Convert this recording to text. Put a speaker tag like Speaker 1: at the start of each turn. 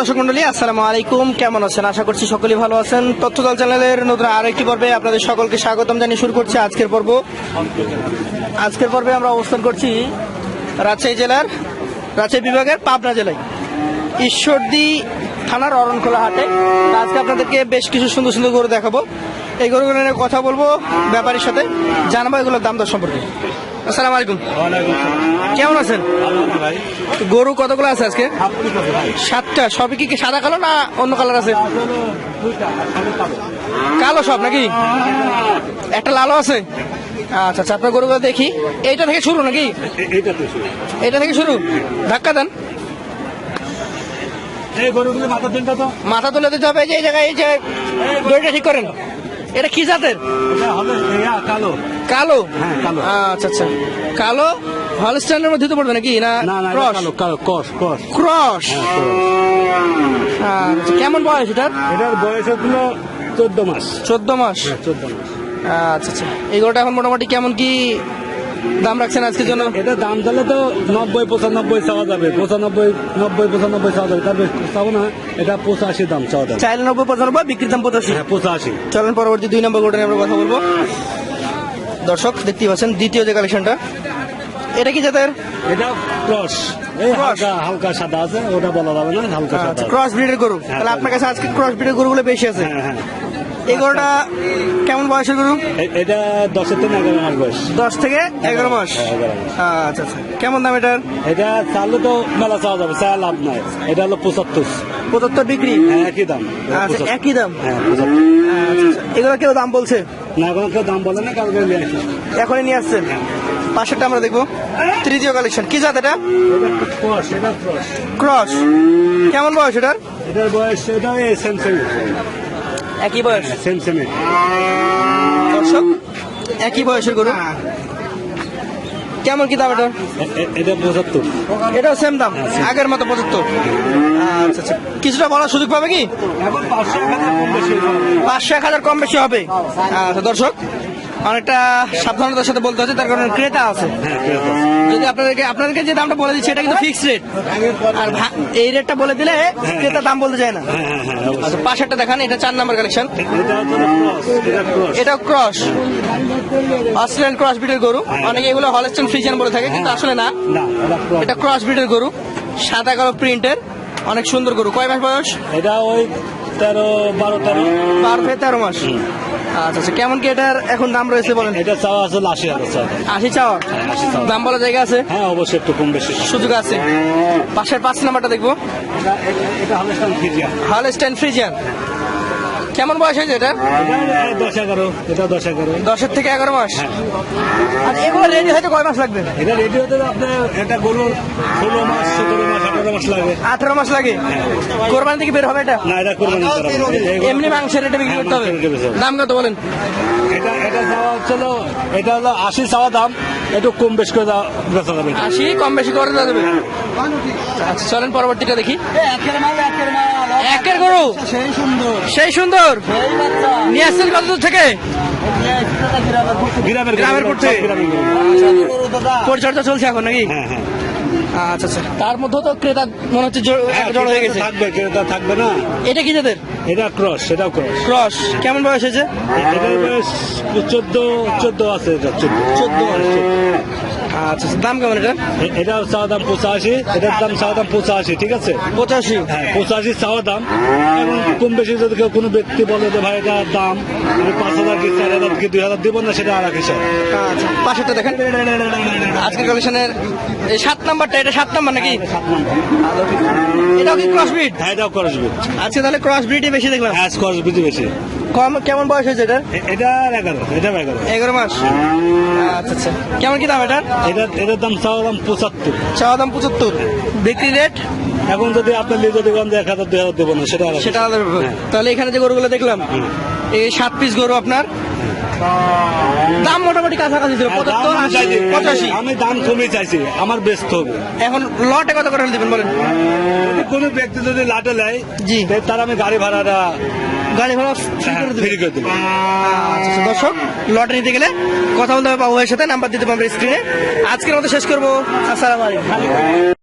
Speaker 1: দর্শক মন্ডলী, আসসালামু আলাইকুম। কেমন আছেন? আশা করছি সকলেই ভালো আছেন। তথ্যদল চ্যানেলের নতুন আরেকটি পর্বে আপনাদের সকলকে স্বাগতম জানিয়ে শুরু করছি আজকের পর্ব। আজকের পর্বে আমরা অবস্থান করছি রাজশাহী জেলার, রাজশাহী বিভাগের পাবনা জেলায়, ঈশ্বরদী থানার অরণখোলা হাটে। আজকে আপনাদেরকে বেশ কিছু সুন্দর সুন্দর গরু দেখাবো। এই গরুগুলো নিয়ে কথা বলব ব্যাপারীর সাথে। জানাব এগুলোর দাম দর সম্পর্কে। আসসালামু আলাইকুম। কেমন আছেন? গরু কতগুলো আছে আজকে? সাতটা। সবই কি কি সাদা কালো না অন্য কালার আছে? কালো সব নাকি? একটা লালও আছে? আচ্ছা আচ্ছা আপনার গরুগুলো দেখি। এইটা থেকে শুরু নাকি?
Speaker 2: এইটা তো শুরু।
Speaker 1: এটা থেকে শুরু? ধাক্কা দেন।
Speaker 2: মাথা
Speaker 1: তুলে দিতে হবে। যে এই জায়গায় এই যে দড়িটা ঠিক করেন। এটা কি জাতের?
Speaker 2: কালো।
Speaker 1: কালো?
Speaker 2: হ্যাঁ, কালো।
Speaker 1: আচ্ছা আচ্ছা। কালো? হল স্ট্যান্ডের মধ্যে তো পড়বে নাকি? না ক্রস?
Speaker 2: কস
Speaker 1: ক্রস
Speaker 2: হ্যাঁ,
Speaker 1: আচ্ছা কেমন বয়স এটার?
Speaker 2: এটার বয়স হলো চোদ্দ মাস।
Speaker 1: চোদ্দ মাস?
Speaker 2: চোদ্দ মাস।
Speaker 1: আচ্ছা আচ্ছা। এই গরুটা এখন মোটামুটি কেমন কি দাম রাখছেন আজকের জন্য?
Speaker 2: এটা দাম তাহলে তো নব্বই পঁচানব্বই চাওয়া যাবে। পঁচানব্বই নব্বই পঁচানব্বই চাওয়া যাবে। তারপরে চাবো না এটা পঁচাশি দাম চাওয়া যাবে।
Speaker 1: চাইলে নব্বই পঁচানব্বই বিক্রির দাম পঁচাশি।
Speaker 2: হ্যাঁ পঁচাশি।
Speaker 1: চলেন পরবর্তী দুই নম্বর গোটা নিয়ে আমরা কথা বলব। দর্শক দেখতে পাচ্ছেন দ্বিতীয় যে কালেকশনটা এটা কি জাতের?
Speaker 2: এটা ক্রস? হালকা সাদা আছে ওটা বলা যাবে না হালকা সাদা
Speaker 1: ক্রস ব্রিডের গরু।
Speaker 2: হ্যাঁ,
Speaker 1: তাহলে আপনার কাছে আজকে ক্রস ব্রিডের গরুগুলো বেশি আছে।
Speaker 2: হ্যাঁ হ্যাঁ।
Speaker 1: এই গরুটা কেমন বয়সের গরু?
Speaker 2: এটা দশের থেকে এগারো মাস বয়স।
Speaker 1: দশ থেকে এগারো মাস?
Speaker 2: হ্যাঁ,
Speaker 1: আচ্ছা আচ্ছা। কেমন দাম এটার?
Speaker 2: এটা চাললে তো মেলা চাওয়া যাবে লাভ নাই। এটা হলো পঁচাত্তর।
Speaker 1: পঁচাত্তর বিক্রি?
Speaker 2: হ্যাঁ একই দাম।
Speaker 1: আচ্ছা একই দাম?
Speaker 2: হ্যাঁ
Speaker 1: আচ্ছা আচ্ছা। এগুলো কেউ দাম বলছে?
Speaker 2: না এখন কেউ দাম বলে না কালকে নিয়ে আসি।
Speaker 1: এখনই নিয়ে আসছেন পাশেরটা আমরা দেখব। তৃতীয় কালেকশন কি জাত এটা?
Speaker 2: ক্রস
Speaker 1: কেমন বয়স এটার?
Speaker 2: এটার বয়স এটা সেম
Speaker 1: একই বয়স?
Speaker 2: সেম সেম
Speaker 1: দর্শক একই বয়সের গরু। কেমন কি দাম এটা?
Speaker 2: এটা পঁচাত্তর।
Speaker 1: এটাও সেম দাম? আগের মতো পঁচাত্তর? আচ্ছা আচ্ছা। কিছুটা বলার সুযোগ পাবে কি?
Speaker 2: পাঁচশো
Speaker 1: এক হাজার কম বেশি হবে। আচ্ছা দর্শক অনেকটা সাবধানতার সাথে বলতে হচ্ছে তার কারণে ক্রেতা আছে।
Speaker 2: হ্যাঁ
Speaker 1: যদি আপনাদেরকে আপনাদেরকে যে দামটা বলে দিচ্ছি এটা কিন্তু ফিক্সড রেট আর এই রেটটা বলে দিলে ক্রেতা দাম বলতে চায় না।
Speaker 2: হ্যাঁ হ্যাঁ হ্যাঁ
Speaker 1: আচ্ছা পাশেরটা দেখান এটা চার নাম্বার কালেকশন
Speaker 2: এটা ক্রস
Speaker 1: অস্ট্রেলিয়ান ক্রস ব্রিডের গরু। অনেকে এগুলো হলস্টেন ফ্রিজিয়ান বলে থাকে কিন্তু আসলে না।
Speaker 2: এটা ক্রস
Speaker 1: ব্রিডের গরু। সাদা কালো প্রিন্টের অনেক সুন্দর গরু। কয় মাস বয়স?
Speaker 2: এটা ওই তেরো বারো তেরো।
Speaker 1: বারো তেরো মাস। আচ্ছা আচ্ছা কেমন কি এটার এখন দাম রয়েছে বলেন?
Speaker 2: এটা চাওয়া আছে আশি হাজার চাওয়া।
Speaker 1: আশি চাওয়া?
Speaker 2: হ্যাঁ,
Speaker 1: দাম বলা জায়গা আছে?
Speaker 2: হ্যাঁ অবশ্যই একটু কম বেশি।
Speaker 1: সুযোগ আছে। পাশের পাঁচ নাম্বারটা দেখব।
Speaker 2: এটা এটা হবে
Speaker 1: ফ্রিজিয়ান কেমন বয়স হয়েছে এটা
Speaker 2: এটা দশ এগারো এটা দশ এগারো।
Speaker 1: দশের থেকে এগারো মাস?
Speaker 2: হ্যাঁ।
Speaker 1: আর এগুলো রেডি হয়তো কয় মাস লাগবে?
Speaker 2: এটা রেডি হতে আপনার এটা গরুর ষোলো মাস সতেরো মাস আঠারো মাস লাগে।
Speaker 1: আঠারো মাস লাগে? কোরবানি থেকে বের হবে এটা?
Speaker 2: না এটা করবেন
Speaker 1: এমনি মাংসের রেটে বিক্রি করতে হবে?
Speaker 2: হ্যাঁ।
Speaker 1: দাম কত বলেন?
Speaker 2: এটা এটা চাওয়া হচ্ছিল এটা হলো আশি চাওয়া দাম। একটু কম বেশ করে দেওয়া- বেচা যাবে
Speaker 1: আশি কম বেশি করে দেওয়া যাবে আচ্ছা চলেন পরবর্তীটা দেখি একের গরু
Speaker 2: সেই সুন্দর
Speaker 1: সেই সুন্দর নিয়ে আসছেন কত দূর থেকে
Speaker 2: গ্রামের
Speaker 1: গ্রামের। পরিচর্যা চলছে এখন নাকি
Speaker 2: হ্যাঁ হ্যাঁ
Speaker 1: আচ্ছা আচ্ছা। তার মধ্যে তো ক্রেতা মনে হচ্ছে জড়
Speaker 2: হ্যাঁ,
Speaker 1: হয়ে গেছে।
Speaker 2: থাকবে? ক্রেতা থাকবে না।
Speaker 1: এটা কি যাদের
Speaker 2: এটা ক্রস সেটাও ক্রস।
Speaker 1: ক্রস। কেমন বয়স হয়েছে?
Speaker 2: এটা বয়স চোদ্দ চোদ্দ আছে চোদ্দ।
Speaker 1: চোদ্দ আচ্ছা আচ্ছা, দাম কেমন এটা?
Speaker 2: এ- এটাও চাওয়া দাম পঁচাশি এটার দাম চাওয়া দাম পঁচাশি ঠিক আছে?
Speaker 1: পঁচাশি?
Speaker 2: হ্যাঁ পঁচাশি চাওয়া দাম। কম বেশি যদি কেউ কোনো ব্যক্তি বলে যে ভাই এটা দাম পাঁচ হাজার কি চার হাজার কি দুই হাজার দিব না সেটা আর হিসাব
Speaker 1: আচ্ছা পাশেরটা দেখেন। আজকের কালেকশনের এই সাত নাম্বারটা এটা সাত নাম্বার নাকি? এটাও কি ক্রস ব্রিড
Speaker 2: হ্যাঁ এটাও ক্রস বিট
Speaker 1: আজকে তাহলে ক্রস ব্রিডই বেশি দেখলাম।
Speaker 2: হ্যাঁ ক্রস বিটি বেশি।
Speaker 1: কম কেমন বয়স হয়েছে এটার?
Speaker 2: এটা এগারো এটা এগারো।
Speaker 1: এগারো মাস? আচ্ছা আচ্ছা। কেমন কি দাম এটার?
Speaker 2: এটা এটার দাম চাওয়া দাম পঁচাত্তর।
Speaker 1: চাওয়া দাম পঁচাত্তর। বিক্রি রেট?
Speaker 2: এখন যদি আপনার লিজে যদি গন্ধ এক হাজার দুই হাজার দেবো না সেটা
Speaker 1: সেটা। আলাদা
Speaker 2: হ্যাঁ।
Speaker 1: তাহলে এখানে যে গরুগুলো দেখলাম এই সাত পিস গরু আপনার দাম মোটামুটি কাছাকাছি ছিল
Speaker 2: হ্যাঁ,
Speaker 1: পঁচাত্তর আশি পঁচাশি।
Speaker 2: আমি দাম কমে চাইছি আমার ব্যস্ত। হবে
Speaker 1: এখন লটে কত করে দিবেন বলেন?
Speaker 2: কোনো ব্যক্তি যদি লাটে নেয়
Speaker 1: জি।
Speaker 2: তার আমি গাড়ি ভাড়াটা
Speaker 1: গাড়ি ভাড়া ফ্রি
Speaker 2: করে দেবো
Speaker 1: আচ্ছা, আচ্ছা, দর্শক লটে নিতে গেলে কথা বলতে হবে বাবু ভাইয়ের সাথে নাম্বার দিতে পারবে স্ক্রিনে আজকের মতো শেষ করব। আসসালামু আলাইকুম।